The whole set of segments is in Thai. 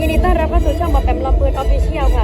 ยินดีต้อนรับเข้าสู่ช่องบอแปมลำเปิดออฟฟิเชียลค่ะ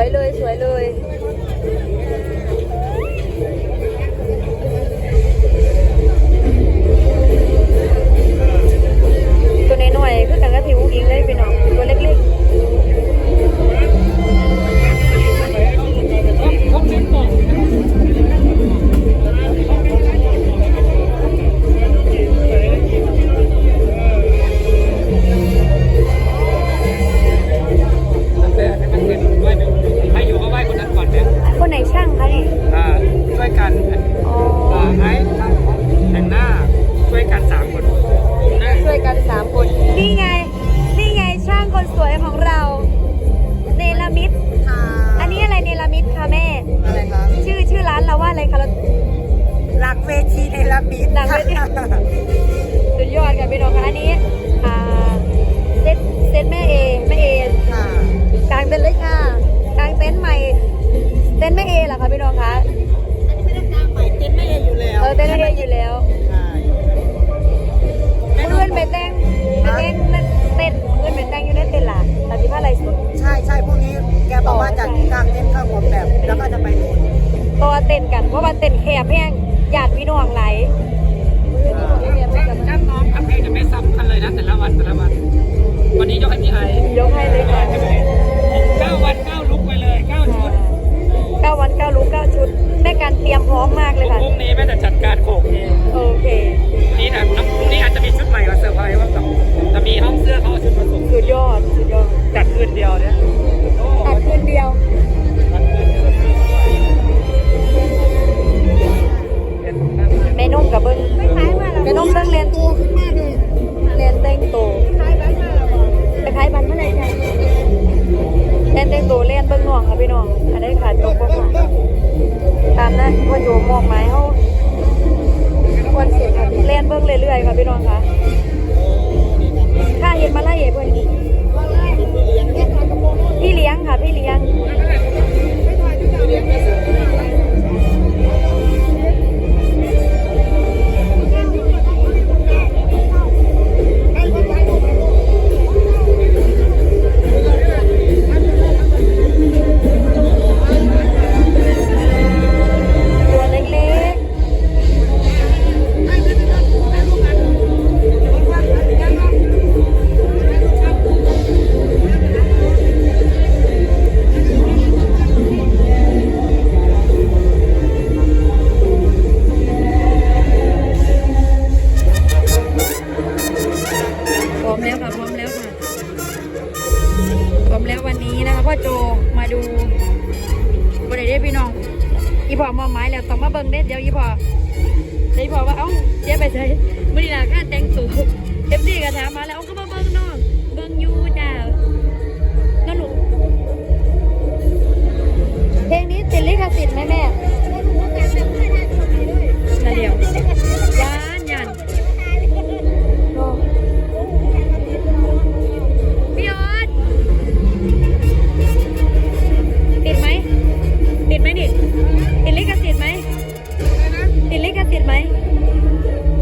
วยเลยสวยเลย เยอะอยู่แล้วเพื่อนไปแต่งไปแต่งเต้นเพื่อนไปแต่งอยู่นั่นเต้นล่ะตัดที่ว่าอะไรสุดใช่ใช่พวกนี้แกบอกว่าจากข้างเต้นข้างหัวแบบแล้วก็จะไปนู่นตัวเต้นกันเพราะว่าเต้นแคบแพงหยาดพี่น้องไหล ยู่มองไม้เขาวันศุกร์ค่ะเล่นเบิ้งเรื่อยๆค่ะพี่น้องคะข้าเห็นมาไล่เพื่อน พอมอบหม้แล้วต้องมาเบิ้งเด็ดเดี๋ยวยี่พอยี่พอว่าเอ้าเจ๊ไปใส่มื่อนี้ล่ะค่าแต่งสูวเอฟดีก็ถามมาแล้วเอาก็มาเบิ้งน้องเบิ้งยู่จ้าก็หนูเพลงนี้ติดลิขสิทธิ์ไหมแม่ bye.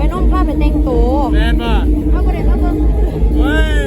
ไปนุ่งผ้าไปแต่งตัวแมนป่ะเอาไปเลยมาเบิ่งเฮ้ย